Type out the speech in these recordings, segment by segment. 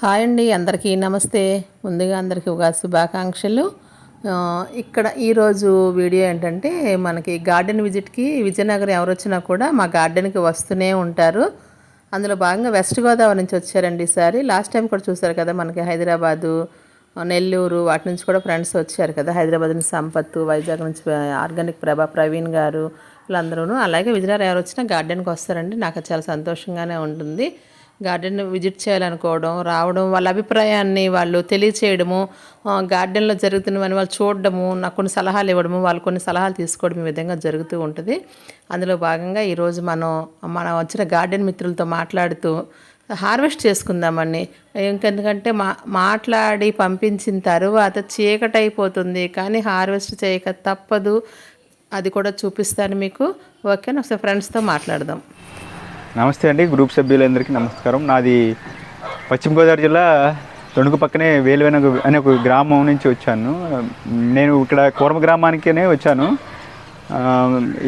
Hi అండి అందరికీ నమస్తే. ముందుగా అందరికీ ఉగాది శుభాకాంక్షలు. ఇక్కడ ఈరోజు వీడియో ఏంటంటే మనకి గార్డెన్ విజిట్కి విజయనగరం ఎవరు వచ్చినా కూడా మా గార్డెన్కి వస్తూనే ఉంటారు. అందులో భాగంగా వెస్ట్ గోదావరి నుంచి వచ్చారండి ఈసారి లాస్ట్ టైం కూడా చూసారు కదా మనకి హైదరాబాదు నెల్లూరు వాటి నుంచి కూడా ఫ్రెండ్స్ వచ్చారు కదా హైదరాబాద్ నుంచి సంపత్తు వైజాగ్ నుంచి ఆర్గానిక్ ప్రభా ప్రవీణ్ గారు వీళ్ళందరూ అలాగే విజయనగరం ఎవరు వచ్చినా గార్డెన్కి వస్తారండి. నాకు చాలా సంతోషంగానే ఉంటుంది. గార్డెన్ విజిట్ చేయాలనుకోవడం రావడం వాళ్ళ అభిప్రాయాన్ని వాళ్ళు తెలియచేయడము గార్డెన్లో జరుగుతున్నవని వాళ్ళు చూడడము నాకు కొన్ని సలహాలు ఇవ్వడము వాళ్ళు కొన్ని సలహాలు తీసుకోవడం ఈ విధంగా జరుగుతూ ఉంటుంది. అందులో భాగంగా ఈరోజు మనం మనం వచ్చిన గార్డెన్ మిత్రులతో మాట్లాడుతూ హార్వెస్ట్ చేసుకుందామండి. ఎందుకంటే మా మాట్లాడి పంపించిన తరువాత చీకటి అయిపోతుంది కానీ హార్వెస్ట్ చేయక తప్పదు. అది కూడా చూపిస్తాను మీకు. ఓకే ఒకసారి ఫ్రెండ్స్తో మాట్లాడదాం. నమస్తే అండి గ్రూప్ సభ్యులందరికీ నమస్కారం. నాది పశ్చిమ గోదావరి జిల్లా తణుకు పక్కనే వేలువెన అనే ఒక గ్రామం నుంచి వచ్చాను. నేను ఇక్కడ కూరమ గ్రామానికినే వచ్చాను.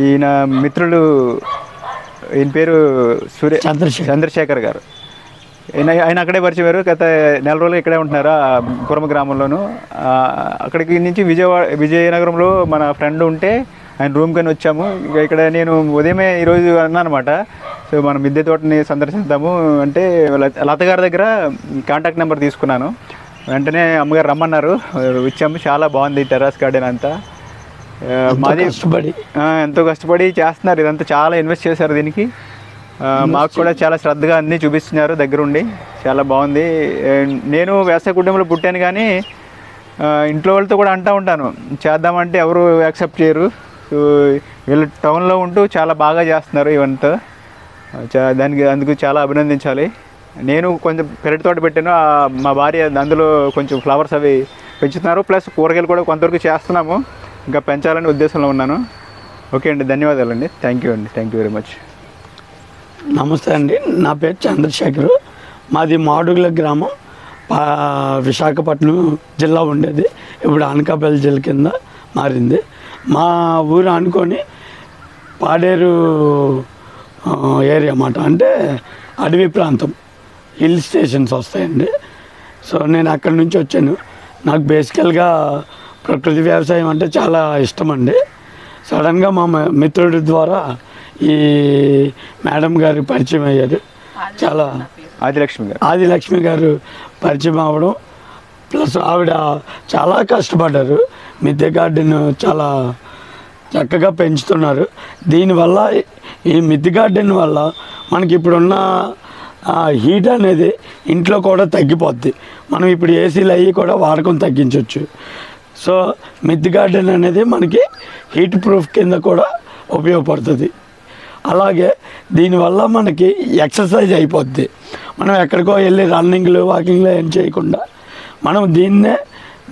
ఈయన మిత్రులు ఈయన పేరు సూర్య చంద్రశేఖర్. గారు. ఆయన ఆయన అక్కడే పరిచయం వారు గత నెల రోజులు ఇక్కడే ఉంటున్నారు ఆ కురమ గ్రామంలోను. అక్కడికి నుంచి విజయవాడ విజయనగరంలో మన ఫ్రెండ్ ఉంటే ఆయన రూమ్ కని వచ్చాము. ఇక ఇక్కడ నేను ఉదయమే ఈరోజు అన్నానమాట. సో మన మిద్దె తోటని సందర్శిద్దాము. అంటే లత- గారి దగ్గర కాంటాక్ట్ నెంబర్ తీసుకున్నాను. వెంటనే అమ్మగారు రమ్మన్నారు. వచ్చాము. చాలా బాగుంది టెర్రస్ గార్డెన్ అంతా. మాది కష్టపడి. ఎంతో కష్టపడి చేస్తున్నారు. ఇదంతా చాలా ఇన్వెస్ట్ చేశారు దీనికి. మాకు కూడా చాలా శ్రద్ధగా అన్నీ చూపిస్తున్నారు దగ్గరుండి. చాలా బాగుంది. నేను వ్యవసాయ కుటుంబంలో పుట్టాను కానీ ఇంట్లో వాళ్ళతో కూడా అంటూ ఉంటాను. చేద్దామంటే ఎవరు యాక్సెప్ట్ చేయరు. సో వీళ్ళు టౌన్లో ఉంటూ చాలా బాగా చేస్తున్నారు ఇవంతా. దానికి అందుకు చాలా అభినందించాలి. నేను కొంచెం పెరటి తోట పెట్టాను. మా భార్య అందులో కొంచెం ఫ్లవర్స్ అవి పెంచుతున్నారు. ప్లస్ కూరగాయలు కూడా కొంతవరకు చేస్తున్నాము. ఇంకా పెంచాలని ఉద్దేశంలో ఉన్నాను. ఓకే అండి ధన్యవాదాలండి. థ్యాంక్ యూ అండి. Thank you very much. నమస్తే అండి. నా పేరు చంద్రశేఖర్. మాది మాడుగుల గ్రామం. పా విశాఖపట్నం జిల్లా ఉండేది. ఇప్పుడు అనకాపల్లి జిల్లా కింద మారింది. మా ఊరు అనుకొని పాడేరు ఏరియా అన్నమాట అంటే అడవి ప్రాంతం. హిల్ స్టేషన్స్ వస్తాయండి. సో నేను అక్కడి నుంచి వచ్చాను. నాకు బేసికల్గా ప్రకృతి వ్యవసాయం అంటే చాలా ఇష్టం అండి సడన్గా మా మ- మిత్రుడి ద్వారా ఈ మేడం గారు పరిచయం అయ్యారు. చాలా ఆదిలక్ష్మి గారు. ఆదిలక్ష్మి గారు పరిచయం అవ్వడం. ప్లస్ ఆవిడ చాలా కష్టపడ్డారు. మిద్దె గార్డెన్ చాలా చక్కగా పెంచుతున్నారు. దీనివల్ల ఈ మిద్దె గార్డెన్ వల్ల మనకి ఇప్పుడున్న హీట్ అనేది ఇంట్లో కూడా తగ్గిపోద్ది. మనం ఇప్పుడు ఏసీలు అవి కూడా వాడకం తగ్గించవచ్చు సో మిద్దె గార్డెన్ అనేది మనకి హీట్ ప్రూఫ్ కింద కూడా ఉపయోగపడుతుంది. అలాగే దీనివల్ల మనకి ఎక్సర్సైజ్ అయిపోద్ది. మనం ఎక్కడికో వెళ్ళి రన్నింగ్లు వాకింగ్లు ఏం చేయకుండా మనం దీన్నే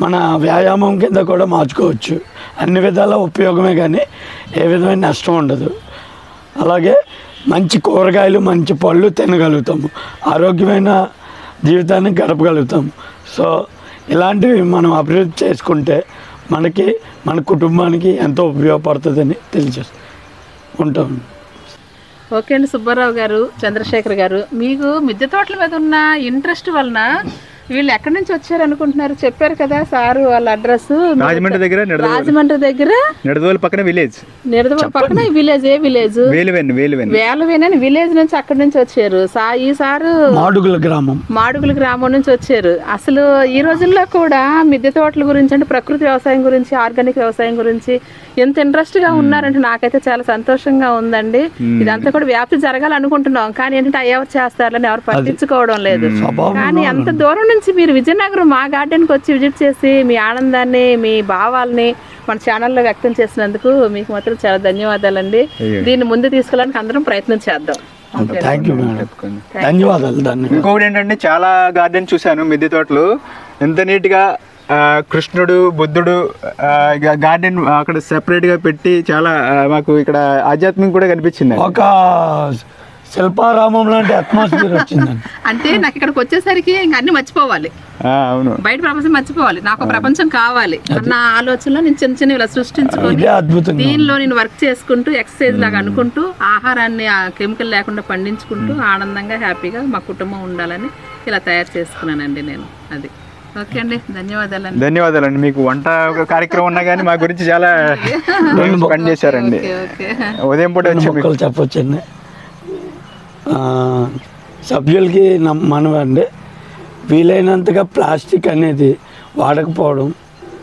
మన వ్యాయామం కింద కూడా మార్చుకోవచ్చు. అన్ని విధాల ఉపయోగమే కానీ ఏ విధమైన నష్టం ఉండదు. అలాగే మంచి కూరగాయలు మంచి పళ్ళు తినగలుగుతాము. ఆరోగ్యమైన జీవితాన్ని గడపగలుగుతాము. సో ఇలాంటివి మనం అభివృద్ధి చేసుకుంటే మనకి మన కుటుంబానికి ఎంతో ఉపయోగపడుతుందని తెలియజేస్తాం ఉంటాం. ఓకే అండి సుబ్బారావు గారు చంద్రశేఖర్ గారు. మీకు మిద్దె తోటల మీద ఉన్న ఇంట్రెస్ట్ వలన వీళ్ళు ఎక్కడి నుంచి వచ్చారు అనుకుంటున్నారు? చెప్పారు కదా సారు వాళ్ళ అడ్రస్ రాజమండ్రి దగ్గర రాజమండ్రి దగ్గర? నిడదవోలు పక్కన విలేజ్. నిడదవోలు పక్కన విలేజ్ ఏ విలేజ్? వేలువెన్ వేలువెన్ వేలవేనని విలేజ్ నుంచి అక్కడి నుంచి వచ్చారు. సా ఈ సారు మాడుగుల గ్రామం. మాడుగుల గ్రామం నుంచి వచ్చారు. అసలు ఈ రోజుల్లో కూడా మిద్దె తోటల గురించి అంటే ప్రకృతి వ్యవసాయం గురించి ఆర్గానిక్ వ్యవసాయం గురించి ఎంత ఇంట్రెస్ట్గా ఉన్నారంటే నాకైతే చాలా సంతోషంగా ఉందండి. ఇదంతా కూడా వ్యాప్తి జరగాలనుకుంటున్నాం. కానీ ఏంటంటే అయ్య ఎవరు చేస్తారని ఎవరు పట్టించుకోవడం లేదు. కానీ అంత దూరం నుంచి మీరు విజయనగరం మా గార్డెన్కి వచ్చి విజిట్ చేసి మీ ఆనందాన్ని మీ భావాల్ని మన ఛానల్లో వ్యక్తం చేసినందుకు మీకు మాత్రం చాలా ధన్యవాదాలండి. దీన్ని ముందు తీసుకెళ్ళడానికి అందరం ప్రయత్నం చేద్దాం. ధన్యవాదాలు. ఇంకొకటి ఏంటంటే చాలా గార్డెన్ చూశాను మిద్దె తోటలు. ఎంత నీట్గా కృష్ణుడు బుద్ధుడు గార్డెన్ అక్కడ సెపరేట్గా పెట్టి చాలా మాకు ఇక్కడ ఆధ్యాత్మికం కూడా కనిపించింది. ఒక శిల్పారామం లాంటి అట్మాస్ఫియర్ వచ్చిందండి. అంటే నాకు ఇక్కడికి వచ్చేసరికి ఇంక అన్ని మర్చిపోవాలి. ఆ, అవును. బయట ప్రపంచం మర్చిపోవాలి. నాకు ఒక ప్రపంచం కావాలి అన్న ఆలోచనలో నేను చిన్న చిన్న ఇలా సృష్టించుకొని దీనిలో నేను వర్క్ చేసుకుంటూ ఎక్సర్సైజ్ లాగా అనుకుంటూ ఆహారాన్ని కెమికల్ లేకుండా పండించుకుంటూ ఆనందంగా హ్యాపీగా మా కుటుంబం ఉండాలని ఇలా తయారు చేసుకున్నానండి నేను. అది. ఓకే అండి ధన్యవాదాలండి. ధన్యవాదాలండి. మీకు వంట ఒక కార్యక్రమం ఉన్నా కానీ మా గురించి చాలా పని చేశారండి. Okay okay. ఉదయం పూట వచ్చి మీకు మొక్కలు చెప్పొచ్చండి. ఆ, సభ్యులకి మనవండి వీలైనంతగా ప్లాస్టిక్ అనేది వాడకపోవడం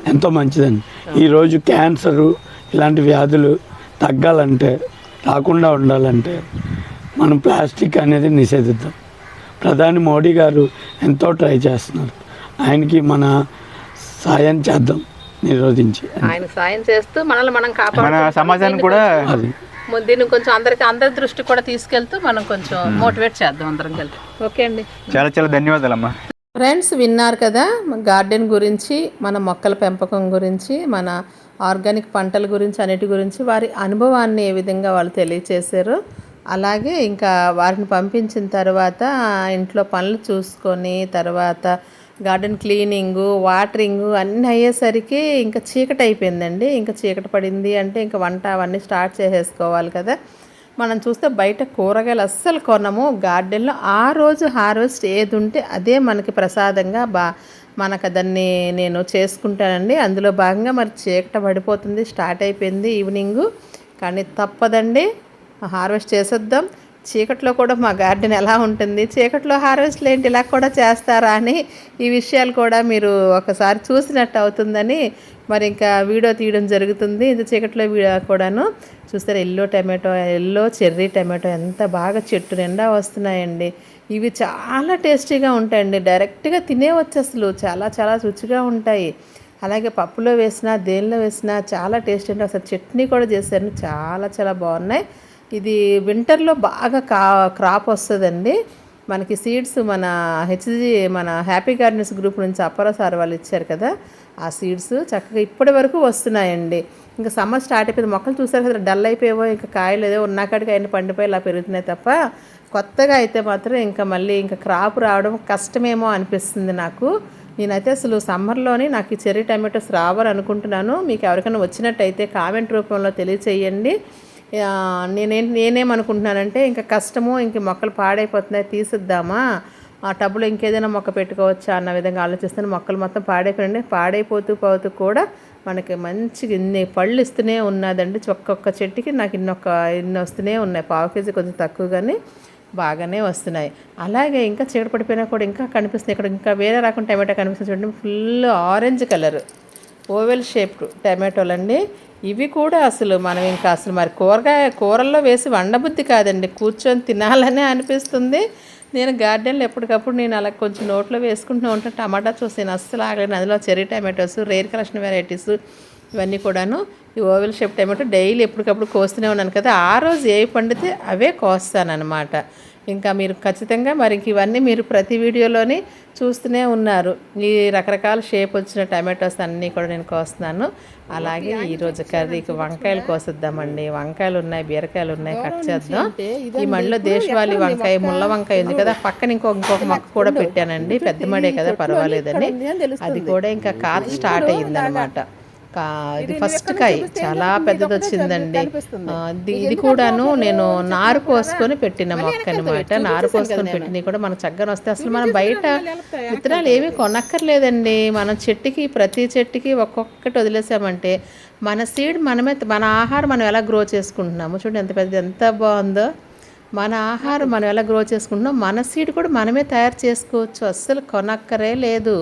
ఎంతో మంచిదండి. ఈరోజు క్యాన్సరు ఇలాంటి వ్యాధులు తగ్గాలంటే రాకుండా ఉండాలంటే మనం ప్లాస్టిక్ అనేది నిషేధిద్దాం. ప్రధాని మోడీ గారు ఎంతో ట్రై చేస్తున్నారు. ఆయనకి మన సాయం చేద్దాం నిరోధించి. ఆయన సాయం చేస్తూ మనల్ని మనం మన కాపాడు సమాజాన్ని కూడా దీన్ని కొంచెం అందరికి అందరి దృష్టి కూడా తీసుకెళ్తూ మనం కొంచెం మోటివేట్ చేద్దాం అందరం కలిసి ఓకే అండి. చాలా చాలా ధన్యవాదాలమ్మా. ఫ్రెండ్స్ విన్నారు కదా గార్డెన్ గురించి మన మొక్కల పెంపకం గురించి మన ఆర్గానిక్ పంటల గురించి అన్నిటి గురించి వారి అనుభవాన్ని ఏ విధంగా వాళ్ళు తెలియచేశారు. అలాగే ఇంకా వారిని పంపించిన తర్వాత ఇంట్లో పనులు చూసుకొని తర్వాత గార్డెన్ క్లీనింగు వాటరింగు అన్నీ అయ్యేసరికి ఇంకా చీకటి అయిపోయిందండి. ఇంకా చీకటి పడింది అంటే ఇంకా వంట అవన్నీ స్టార్ట్ చేసేసుకోవాలి కదా. మనం చూస్తే బయట కూరగాయలు అస్సలు కొనము. గార్డెన్లో ఆ రోజు హార్వెస్ట్ ఏది ఉంటే అదే మనకి ప్రసాదంగా బా మనకు దాన్ని నేను చేసుకుంటానండి. అందులో భాగంగా మరి చీకట పడిపోతుంది స్టార్ట్ అయిపోయింది ఈవినింగు. కానీ తప్పదండి. హార్వెస్ట్ చేసేద్దాం. చీకట్లో కూడా మా గార్డెన్ ఎలా ఉంటుంది? చీకట్లో హార్వెస్ట్లు ఏంటి? ఇలా కూడా చేస్తారా అని ఈ విషయాలు కూడా మీరు ఒకసారి చూసినట్టు అవుతుందని మరి ఇంకా వీడియో తీయడం జరుగుతుంది. ఇది చీకట్లో వీడియో కూడాను. చూస్తారు yellow tomato yellow cherry tomato ఎంత బాగా చెట్టు నిండా వస్తున్నాయండి. ఇవి చాలా టేస్టీగా ఉంటాయండి. డైరెక్ట్గా తినేవచ్చు అసలు. చాలా చాలా రుచిగా ఉంటాయి. అలాగే పప్పులో వేసినా దేనిలో వేసినా చాలా టేస్ట్ అంటే అసలు చట్నీ కూడా చేశారు చాలా చాలా బాగున్నాయి. ఇది వింటర్లో బాగా కా క్రాప్ వస్తుందండి. మనకి సీడ్స్ మన హెచ్జి మన హ్యాపీ గార్డెన్స్ గ్రూప్ నుంచి అప్పర సార్ వాళ్ళు ఇచ్చారు కదా ఆ సీడ్స్ చక్కగా ఇప్పటి వరకు వస్తున్నాయండి. ఇంకా సమ్మర్ స్టార్ట్ అయిపోయింది. మొక్కలు చూసారు కదా డల్ అయిపోయేవో ఇంకా కాయలు ఏదో ఉన్నాకాడికి అయినా పండిపోయి ఇలా పెరుగుతున్నాయి తప్ప కొత్తగా అయితే మాత్రం ఇంకా మళ్ళీ ఇంకా క్రాప్ రావడం కష్టమేమో అనిపిస్తుంది నాకు. నేనైతే అసలు సమ్మర్లోనే నాకు ఈ చెర్రీ టమాటోస్ రావాలనుకుంటున్నాను. మీకు ఎవరికైనా వచ్చినట్టయితే కామెంట్ రూపంలో తెలియచేయండి. నేనేం నేనేమనుకుంటున్నానంటే ఇంకా కష్టము ఇంక మొక్కలు పాడైపోతున్నాయి తీసిద్దామా? ఆ టబ్లో ఇంకేదైనా మొక్క పెట్టుకోవచ్చా అన్న విధంగా ఆలోచిస్తాను మొక్కలు మొత్తం పాడైపోయింది పాడైపోతూ పోతూ కూడా మనకి మంచిగా ఇన్ని పళ్ళు ఇస్తూనే ఉన్నదండి. ఒక్కొక్క చెట్టుకి నాకు ఇన్నొక్క ఇన్ని వస్తూనే ఉన్నాయి. పావు కేజీ కొంచెం తక్కువ కానీ బాగానే వస్తున్నాయి. అలాగే ఇంకా చీకటి పడిపోయినా కూడా ఇంకా కనిపిస్తుంది ఇక్కడ ఇంకా వేరే రకం టమాటా కనిపిస్తుంది చూడండి. Full orange colour. Oval shaped టమాటోలండి. ఇవి కూడా అసలు మనం ఇంకా అసలు మరి కూరగాయ కూరల్లో వేసి వండబుద్ధి కాదండి. కూర్చొని తినాలనే అనిపిస్తుంది. నేను గార్డెన్లో ఎప్పటికప్పుడు నేను అలా కొంచెం నోట్లో వేసుకుంటూ ఉంటాను టమాటా చూసి నేను అస్సలు ఆగలేను. అందులో cherry tomatoes rare collection varieties ఇవన్నీ కూడాను. ఈ ఓవెల్ షేప్ టమాటో డైలీ ఎప్పటికప్పుడు కోస్తూనే ఉన్నాను కదా. ఆ రోజు ఏ పండితే అవే కోస్తానన్నమాట. ఇంకా మీరు ఖచ్చితంగా మరి ఇవన్నీ మీరు ప్రతి వీడియోలోని చూస్తూనే ఉన్నారు. ఈ రకరకాల షేప్ వచ్చిన టమాటోస్ అన్నీ కూడా నేను కోస్తున్నాను. అలాగే ఈరోజు కర్రీకి వంకాయలు కోసిద్దామండి. వంకాయలు ఉన్నాయి బీరకాయలు ఉన్నాయి కట్ చేద్దాం. ఈ మడిలో దేశవాళీ వంకాయ ముళ్ళ వంకాయ ఉంది కదా పక్కన ఇంకో ఇంకొక మొక్క కూడా పెట్టానండి. పెద్ద మడే కదా పర్వాలేదని. అది కూడా ఇంకా కాత స్టార్ట్ అయ్యిందనమాట. ఇది ఫస్ట్ కాయ చాలా పెద్దది వచ్చిందండి ఇది కూడాను నేను నారు పోసుకొని పెట్టిన మొక్క అనమాట నారు పోసుకొని పెట్టినవి కూడా మనకు చక్కగా వస్తే అసలు మనం బయట విత్తనాలు ఏమీ కొనక్కర్లేదండి. మనం చెట్టుకి ప్రతి చెట్టుకి ఒక్కొక్కటి వదిలేసామంటే మన సీడ్ మనమే మన ఆహారం మనం ఎలా గ్రో చేసుకుంటున్నాము చూడండి ఎంత పెద్ద ఎంత బాగుందో. మన ఆహారం మనం ఎలా గ్రో చేసుకుంటున్నాం మన సీడ్ కూడా మనమే తయారు చేసుకోవచ్చు. అస్సలు కొనక్కరే లేదు.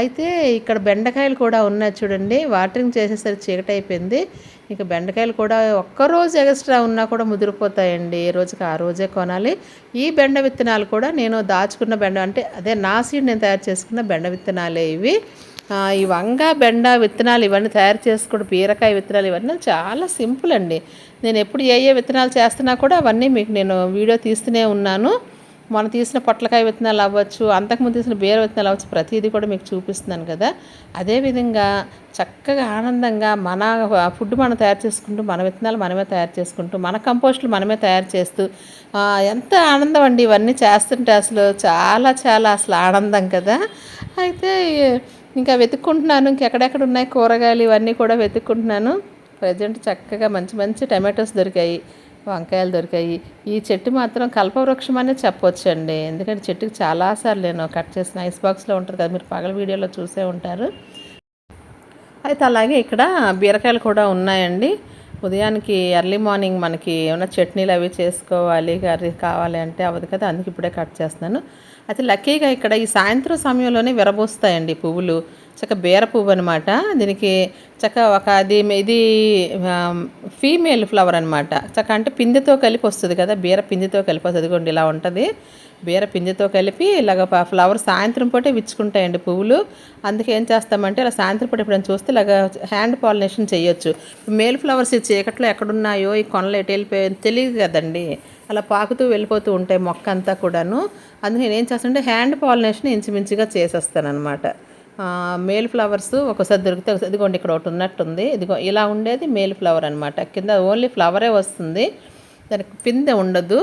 అయితే ఇక్కడ బెండకాయలు కూడా ఉన్నాయి చూడండి. వాటరింగ్ చేసేసరికి చీకటి అయిపోయింది. ఇక బెండకాయలు కూడా ఒక్కరోజు ఎక్స్ట్రా ఉన్నా కూడా ముదిరిపోతాయండి. ఏ రోజుకి ఆ రోజే కొనాలి. ఈ బెండ విత్తనాలు కూడా నేను దాచుకున్న బెండ అంటే అదే నా సీడ్ నేను తయారు చేసుకున్న బెండ విత్తనాలే ఇవి. ఈ వంగ బెండ విత్తనాలు ఇవన్నీ తయారు చేసుకోవడం బీరకాయ విత్తనాలు ఇవన్నీ చాలా సింపుల్ అండి. నేను ఎప్పుడు ఏ ఏ విత్తనాలు చేస్తున్నా కూడా అవన్నీ మీకు నేను వీడియో తీస్తూనే ఉన్నాను. మనం తీసిన పొట్లకాయ విత్తనాలు అవ్వచ్చు అంతకుముందు తీసిన బీర విత్తనాలు అవ్వచ్చు ప్రతిదీ కూడా మీకు చూపిస్తున్నాను కదా. అదేవిధంగా చక్కగా ఆనందంగా మన ఫుడ్ మనం తయారు చేసుకుంటూ మన విత్తనాలు మనమే తయారు చేసుకుంటూ మన కంపోస్టులు మనమే తయారు చేస్తూ ఎంత ఆనందం అండి ఇవన్నీ చేస్తుంటే అసలు చాలా చాలా అసలు ఆనందం కదా. అయితే ఇంకా వెతుక్కుంటున్నాను ఇంకెక్కడెక్కడ ఉన్నాయి కూరగాయలు ఇవన్నీ కూడా వెతుక్కుంటున్నాను. ప్రజెంట్ చక్కగా మంచి మంచి టమాటోస్ దొరికాయి. వంకాయలు దొరికాయి. ఈ చెట్టు మాత్రం కల్పవృక్షం అనే చెప్పొచ్చండి. ఎందుకంటే చెట్టుకి చాలాసార్లు నేను కట్ చేసిన ఐస్ బాక్స్లో ఉంటుంది కదా మీరు పగల వీడియోలో చూసే ఉంటారు. అయితే అలాగే ఇక్కడ బీరకాయలు కూడా ఉన్నాయండి. ఉదయానికి ఎర్లీ మార్నింగ్ మనకి ఏమైనా చట్నీలు అవి చేసుకోవాలి కర్రీ కావాలి అంటే అవ్వదు కదా అందుకే ఇప్పుడే కట్ చేస్తున్నాను. అయితే లక్కీగా ఇక్కడ ఈ సాయంత్రం సమయంలోనే విరబూస్తాయండి పువ్వులు. చక్క బీర పువ్వు అనమాట దీనికి చక్క ఒక అది ఇది ఫీమేల్ ఫ్లవర్ అనమాట చక్క అంటే పిందెతో కలిపి వస్తుంది కదా బీర పిందెతో కలిపి వస్తుంది. ఇదిగోండి ఇలా ఉంటుంది. బీర పింజతో కలిపి ఇలాగ ఫ్లవర్ సాయంత్రం పూటే విచ్చుకుంటాయండి పువ్వులు. అందుకే ఏం చేస్తామంటే ఇలా సాయంత్రం పూట ఎప్పుడైనా చూస్తే ఇలాగ హ్యాండ్ పాలినేషన్ చేయొచ్చు. మేల్ ఫ్లవర్స్ ఈ చీకట్లో ఎక్కడున్నాయో ఈ కొనలు ఎటు వెళ్ళిపోయాయో తెలియదు కదండి. అలా పాకుతూ వెళ్ళిపోతూ ఉంటాయి మొక్క అంతా కూడాను. అందుకే నేను ఏం చేస్తానంటే హ్యాండ్ పాలినేషన్ ఇంచుమించుగా చేసేస్తాను అనమాట మేల్ ఫ్లవర్స్ ఒకసారి దొరికితే ఒకసారి ఇదిగోండి ఇక్కడ ఒకటి ఉన్నట్టుంది. ఇదిగో ఇలా ఉండేది మేల్ ఫ్లవర్ అనమాట కింద ఓన్లీ ఫ్లవరే వస్తుంది. దానికి పిందె ఉండదు.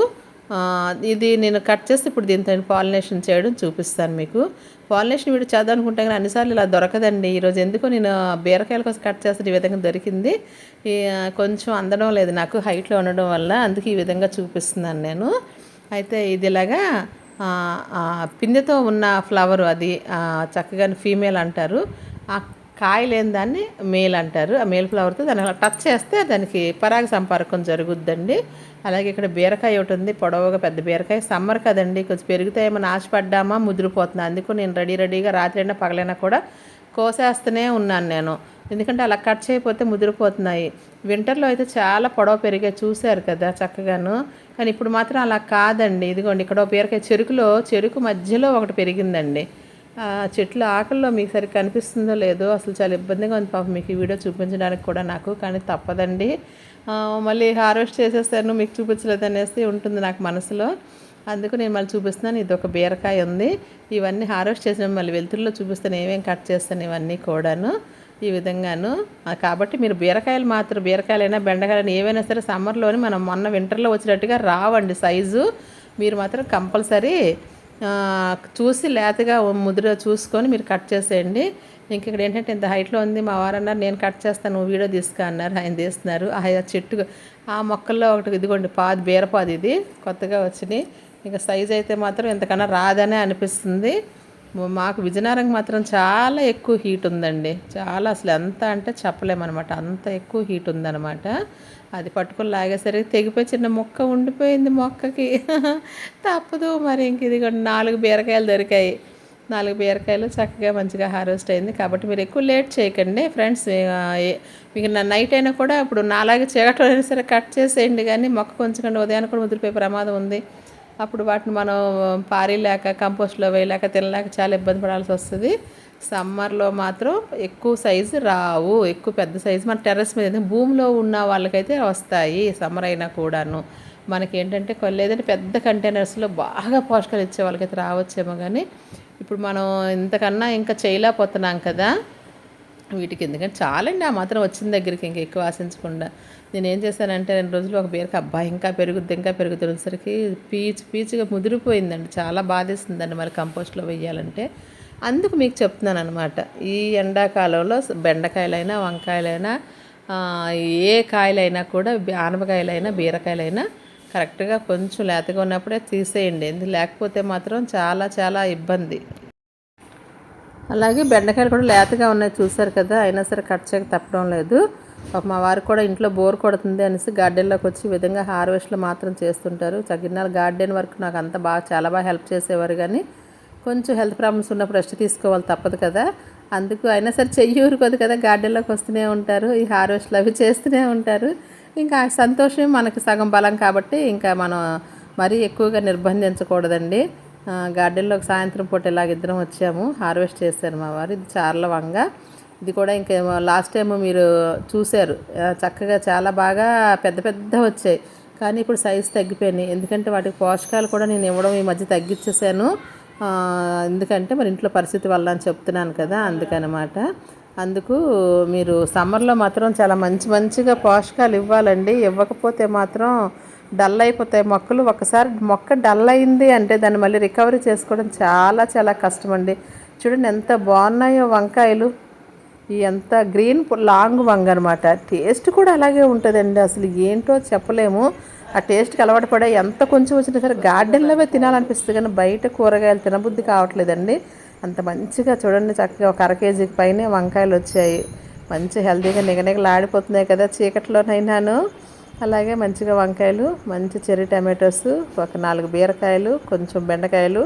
ఇది నేను కట్ చేస్తే ఇప్పుడు దీంతో పాలినేషన్ చేయడం చూపిస్తాను మీకు. పాలినేషన్ వీడియో చేద్దాం అనుకుంటే కానీ అన్నిసార్లు ఇలా దొరకదండి. ఈరోజు ఎందుకో నేను బీరకాయల కోసం కట్ చేస్తే ఈ విధంగా దొరికింది. కొంచెం అందడం లేదు. నాకు హైట్లో ఉండడం వల్ల అందుకే ఈ విధంగా చూపిస్తున్నాను నేను. అయితే ఇది ఇలాగా పిందెతో ఉన్న ఫ్లవర్ అది చక్కగా ఫీమేల్ అంటారు. కాయ లేని దాన్ని మేల్ అంటారు. ఆ మేల్ ఫ్లవర్తో దాన్ని అలా టచ్ చేస్తే దానికి పరాగ సంపర్కం జరుగుద్దండి. అలాగే ఇక్కడ బీరకాయ ఒకటి ఉంది పొడవుగా పెద్ద బీరకాయ. సమ్మర్ కదండి కొంచెం పెరుగుతాయేమో ఆశపడ్డామా ముదిరిపోతుంది? అందుకు నేను రెడీ రెడీగా రాత్రైనా పగలైనా కూడా కోసేస్తూనే ఉన్నాను నేను. ఎందుకంటే అలా కట్ చేయకపోతే ముదిరిపోతున్నాయి. వింటర్లో అయితే చాలా పొడవ పెరిగే చూశారు కదా చక్కగాను. కానీ ఇప్పుడు మాత్రం అలా కాదండి. ఇదిగోండి ఇక్కడ ఒక బీరకాయ చెరుకులో చెరుకు మధ్యలో ఒకటి పెరిగిందండి. చెట్ల ఆకల్లో మీకు సరిగ్గా కనిపిస్తుందో లేదో అసలు చాలా ఇబ్బందిగా ఉంది పాపం. మీకు ఈ వీడియో చూపించడానికి కూడా నాకు కానీ తప్పదండి. మళ్ళీ హార్వెస్ట్ చేసేస్తాను మీకు చూపించలేదు అనేసి ఉంటుంది నాకు మనసులో. అందుకు నేను మళ్ళీ చూపిస్తున్నాను ఇది ఒక బీరకాయ ఉంది. ఇవన్నీ హార్వెస్ట్ చేసిన మళ్ళీ వెలుతురులో చూపిస్తాను ఏమేమి కట్ చేస్తాను ఇవన్నీ కూడాను ఈ విధంగాను. కాబట్టి మీరు బీరకాయలు మాత్రం బీరకాయలైనా బెండకాయలైనా ఏవైనా సరే సమ్మర్లోని మనం మొన్న వింటర్లో వచ్చినట్టుగా రావండి సైజు. మీరు మాత్రం కంపల్సరీ చూసి లేతగా ముద్ర చూసుకొని మీరు కట్ చేసేయండి. ఇంక ఇక్కడ ఏంటంటే ఇంత హైట్లో ఉంది మా వారు అన్నారు నేను కట్ చేస్తాను నువ్వు వీడియో తీసుకు అన్నారు ఆయన తీస్తున్నారు. ఆ చెట్టు ఆ మొక్కల్లో ఒకటి ఇదిగోండి పాది బీరపాది ఇది కొత్తగా వచ్చినాయి. ఇంకా సైజ్ అయితే మాత్రం ఇంతకన్నా రాదనే అనిపిస్తుంది. మాకు విజయనగరం మాత్రం చాలా ఎక్కువ హీట్ ఉందండి. చాలా అసలు ఎంత అంటే చెప్పలేమన్నమాట. అంత ఎక్కువ హీట్ ఉందన్నమాట. అది పట్టుకుని లాగేసరికి తెగిపోయి చిన్న మొక్క ఉండిపోయింది మొక్కకి. తప్పదు మరి ఇంక ఇది నాలుగు బీరకాయలు దొరికాయి. నాలుగు బీరకాయలు చక్కగా మంచిగా హార్వెస్ట్ అయింది. కాబట్టి మీరు ఎక్కువ లేట్ చేయకండి ఫ్రెండ్స్. మీకు నా నైట్ అయినా కూడా ఇప్పుడు నాలాగే చీకటం అయినా సరే కట్ చేసేయండి కానీ మొక్క కొంచెం ఉదయాన్ని కూడా ముదిరిపోయే ప్రమాదం ఉంది. అప్పుడు వాటిని మనం పారేయలేక కంపోస్ట్లో వేయలేక తినలేక చాలా ఇబ్బంది పడాల్సి వస్తుంది. సమ్మర్లో మాత్రం ఎక్కువ సైజు రావు. ఎక్కువ పెద్ద సైజు. మన టెర్రస్ మీద భూమిలో ఉన్న వాళ్ళకైతే వస్తాయి సమ్మర్ అయినా కూడాను. మనకి ఏంటంటే కొల్లేదంటే లేదంటే పెద్ద కంటైనర్స్లో బాగా పోషకాలు ఇచ్చే వాళ్ళకైతే రావచ్చేమో కానీ ఇప్పుడు మనం ఇంతకన్నా ఇంకా చేయలేకపోతున్నాం కదా. వీటికి ఎందుకంటే చాలండి. ఆ మాత్రం వచ్చిన దగ్గరికి ఇంకా ఎక్కువ ఆశించకుండా. నేను ఏం చేశానంటే రెండు రోజులు ఒక బీరక అబ్బాయి ఇంకా పెరుగుద్ది ఇంకా పెరుగుతున్నసరికి పీచు పీచుగా ముదిరిపోయిందండి. చాలా బాధేస్తుందండి మరి కంపోస్ట్లో వేయాలంటే. అందుకు మీకు చెప్తున్నాను అనమాట ఈ ఎండాకాలంలో బెండకాయలైనా వంకాయలైనా ఏ కాయలైనా కూడా ఆనపకాయలైనా బీరకాయలైనా కరెక్ట్గా కొంచెం లేతగా ఉన్నప్పుడే తీసేయండి. ఎందుకు లేకపోతే మాత్రం చాలా చాలా ఇబ్బంది. అలాగే బెండకాయలు కూడా లేతగా ఉన్నాయి చూసారు కదా అయినా సరే కట్ చేయక తప్పడం లేదు. మా వారు కూడా ఇంట్లో బోర్ కొడుతుంది అనేసి గార్డెన్లోకి వచ్చి విధంగా హార్వెస్ట్లు మాత్రం చేస్తుంటారు. చగిన్నాళ్ళ గార్డెన్ వర్క్ నాకు అంత బాగా చాలా బాగా హెల్ప్ చేసేవారు కానీ కొంచెం హెల్త్ ప్రాబ్లమ్స్ ఉన్నప్పుడు రెస్ట్ తీసుకోవాలి తప్పదు కదా. అందుకు అయినా సరే చెయ్యి ఊరుకోదు కదా గార్డెన్లోకి వస్తూనే ఉంటారు. ఈ హార్వెస్ట్లు అవి చేస్తూనే ఉంటారు. ఇంకా సంతోషం మనకి సగం బలం కాబట్టి ఇంకా మనం మరీ ఎక్కువగా నిర్బంధించకూడదండి. గార్డెన్లో గార్డెన్లోకి సాయంత్రం పూట ఇలాగ ఇద్దరం వచ్చాము. హార్వెస్ట్ చేశారు మా వారు. ఇది చార్ల వంగ ఇది కూడా ఇంకా లాస్ట్ టైం మీరు చూశారు. చక్కగా చాలా బాగా పెద్ద పెద్ద వచ్చాయి. కానీ ఇప్పుడు సైజు తగ్గిపోయినాయి. ఎందుకంటే వాటికి పోషకాలు కూడా నేను ఇవ్వడం ఈ మధ్య తగ్గించేసాను ఎందుకంటే మరి ఇంట్లో పరిస్థితి వల్ల అని చెప్తున్నాను కదా అందుకనమాట. అందుకు మీరు సమ్మర్లో మాత్రం చాలా మంచి మంచిగా పోషకాలు ఇవ్వాలండి. ఇవ్వకపోతే మాత్రం డల్ అయిపోతాయి మొక్కలు. ఒకసారి మొక్క డల్ అయింది అంటే దాన్ని మళ్ళీ రికవరీ చేసుకోవడం చాలా చాలా కష్టం అండి చూడండి ఎంత బాగున్నాయో వంకాయలు. ఈ ఎంత గ్రీన్ లాంగ్ వంగ అనమాట టేస్ట్ కూడా అలాగే ఉంటుందండి. అసలు ఏంటో చెప్పలేము. ఆ టేస్ట్కి అలవాటు పడే ఎంత కొంచెం వచ్చినా సరే గార్డెన్లోవే తినాలనిపిస్తుంది కానీ బయట కూరగాయలు తినబుద్ధి కావట్లేదండి. అంత మంచిగా చూడండి చక్కగా ఒక అర కేజీకి పైనే వంకాయలు వచ్చాయి. మంచి హెల్తీగా నిగనిగలాడిపోతున్నాయి కదా చీకట్లోనైనాను. అలాగే మంచిగా వంకాయలు మంచి చెర్రీ టమాటోస్ ఒక నాలుగు బీరకాయలు కొంచెం బెండకాయలు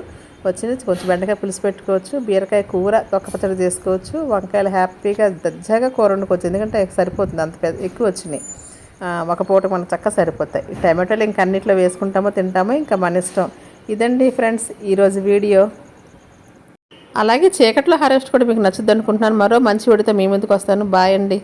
వచ్చినాయి కొంచెం బెండకాయ పులుసు పెట్టుకోవచ్చు బీరకాయ కూర తొక్క పచ్చడి చేసుకోవచ్చు వంకాయలు హ్యాపీగా దజ్జాగా కూర వండుకోవచ్చు. ఎందుకంటే సరిపోతుంది అంత పెద్ద ఎక్కువ వచ్చినాయి. ఒక పూట మనకు చక్కగా సరిపోతాయి. టమాటోలు ఇంకా అన్నిట్లో వేసుకుంటామో తింటామో ఇంకా మన ఇష్టం. ఇదండి ఫ్రెండ్స్ ఈరోజు వీడియో. అలాగే చీకట్లో హారెస్ట్ కూడా మీకు నచ్చుద్ది అనుకుంటున్నాను. మరో మంచి వీడితో మీ ముందుకు వస్తాను. బాయ్ అండి.